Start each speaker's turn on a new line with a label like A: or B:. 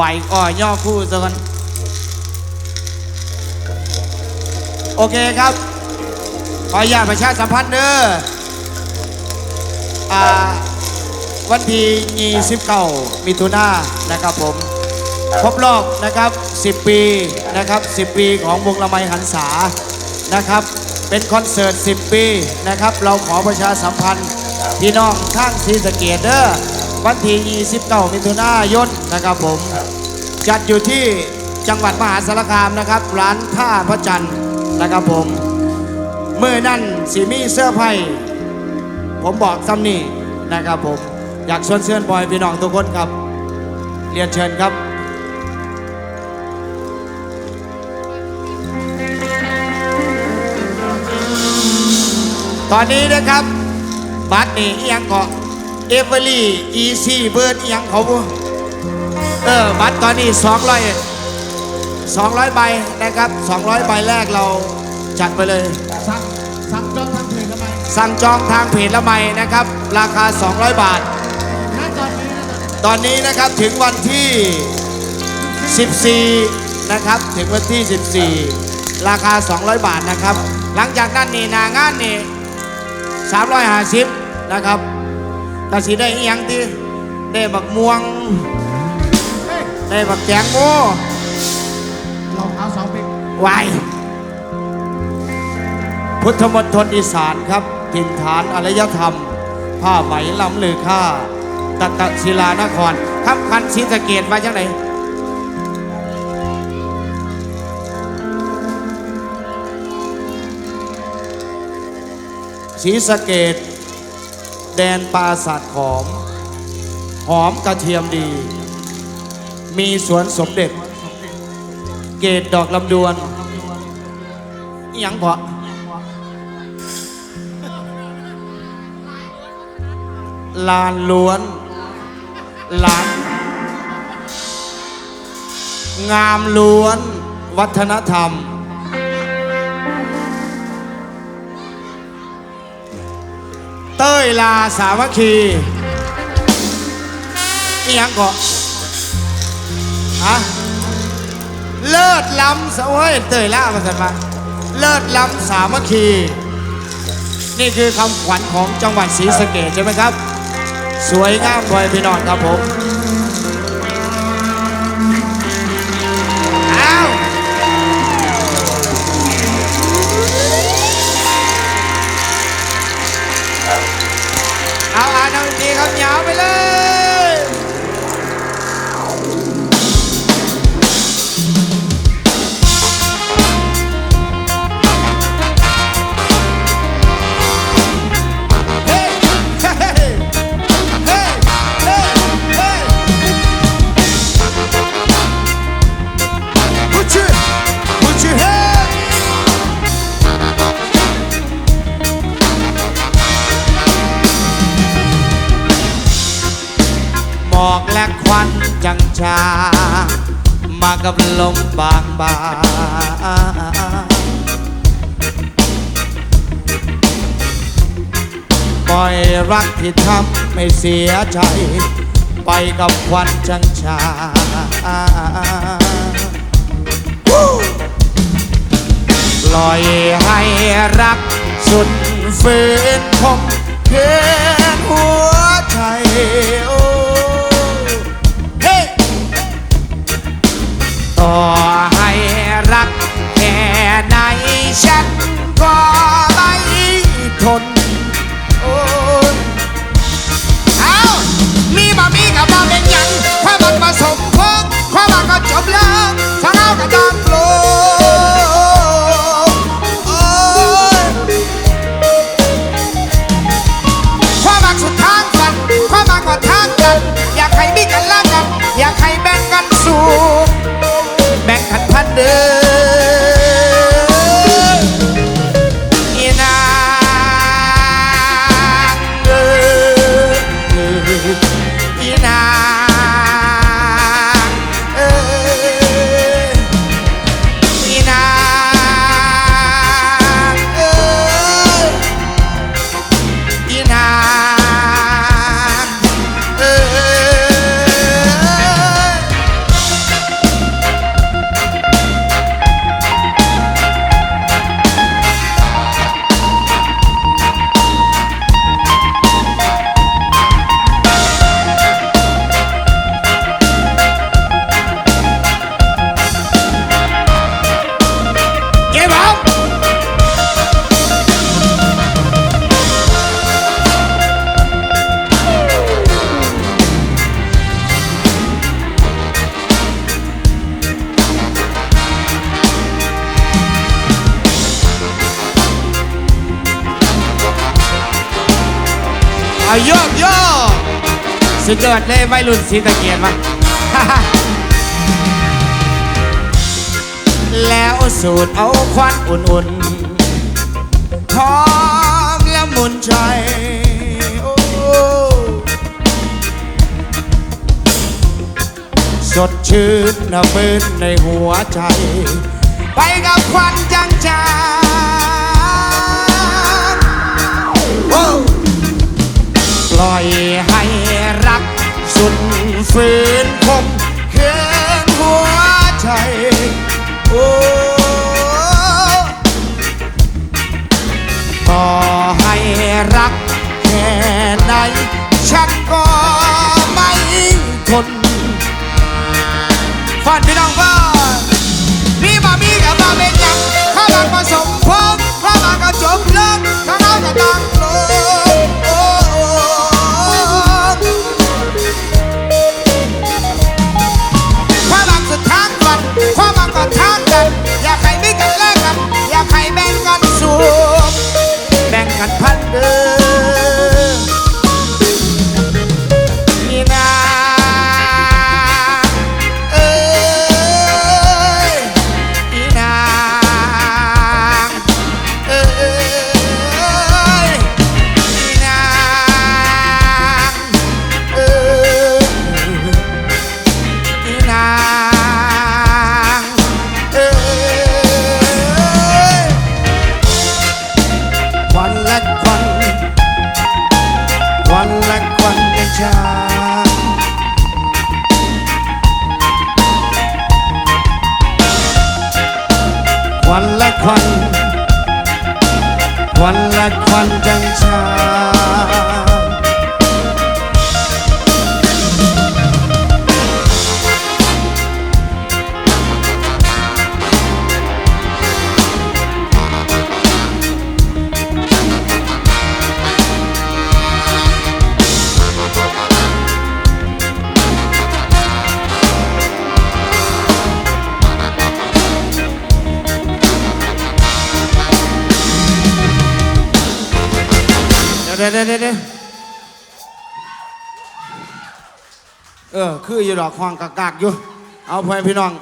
A: ไหวอ่อย่อคู่ซะก่อนโอเคครับ ขออนุญาตประชาสัมพันธ์เด้ออ่าวันที่29มิถุนายนนะครับผมครบรอบนะครับ 10 ปีนะครับ 10 ปีของวงละไมหันษานะครับ เป็นคอนเสิร์ต 10 ปีนะครับ เราขอประชาสัมพันธ์พี่น้องข้างศรีสะเกดเด้อ วันที่29มิถุนายนนะครับผม จัดอยู่ที่จังหวัดมหาสารคามนะครับ ร้านท่าพระจันทร์นะครับผมเมื่อนั่นสีมีเสื้อไผ่ผมบอกซ้ำนี่นะครับผม อยากชวนเชิญบอยพี่น้องทุกคนครับ เรียนเชิญครับตอนนี้นะครับ บัตรนี่อิหยังเกาะ เอเวอรี่อีซี่เบิร์ดอิหยังเขาบ่เออบัตรตอนนี้200 200ใบนะครับ200ใบแรกเราจัดไปเลย
B: สั่งสั่งจองทางเพจทำไม
A: สั่งจองทางเพจละไมนะครับ ราคา 200 บาท
B: ณตอนนี้นะตอนนี้
A: ตอนนี้นะครับถึงวันที่ 14 นะครับถึงวันที่ 14 ราคา 200 บาทนะครับ หลังจากนั้นนี่หนางานนี่350 นะครับ กสิได้อีหยังที่ได้บักม่วง
B: เฮ้ย
A: ได้บักแกงโม
B: รองเท้าสองปี
A: ไวพุทธมณฑลอีสานครับถิ่นฐานอารยธรรม ผ้าไหมลำลือค่าตตะศิลานคร ครับพันศรีสะเกดมาจากไหนศรีสะเกด แดนปราสาทขอม หอมกระเทียมดี มีสวนสมเด็จ เกตดอกลำดวนยังพอลานล้วนลานงามล้วนวัฒนธรรม เต้ยลาสามัคคีอหยังก่อฮะเลิศล้ำสวยเตยล่ามาสันมาเลิศล้ำสามัคคี นี่คือคำขวัญของจังหวัดศรีสะเกดใช่ไหมครับ สวยงามบอยพี่น้องครับผมาวไปเลย อกและควันจังชา มากับลมบางบาปล่อยรักที่ทำไม่เสียใจ ไปกับควันจังชาปล่อยให้รักสุดฝืนคมเคืนหัว เอาโยกโยกสุดยอดเลยวัยรุ่นสีตะเกียบมาแล้วสูดเอาควันอุ่นๆหอมละมุนใจสดชื่นนะเบินในหัวใจ ไปกับควันจางจางๆ ล่อยให้รักสุดฝืนคม ควัน ควันและควันจังชา ดี๋ยวเดี๋ยวเดี๋ยวเดี๋ยวเออ คืออยู่ดอกควงกากๆอยู่ เอาพ่อพี่น้อง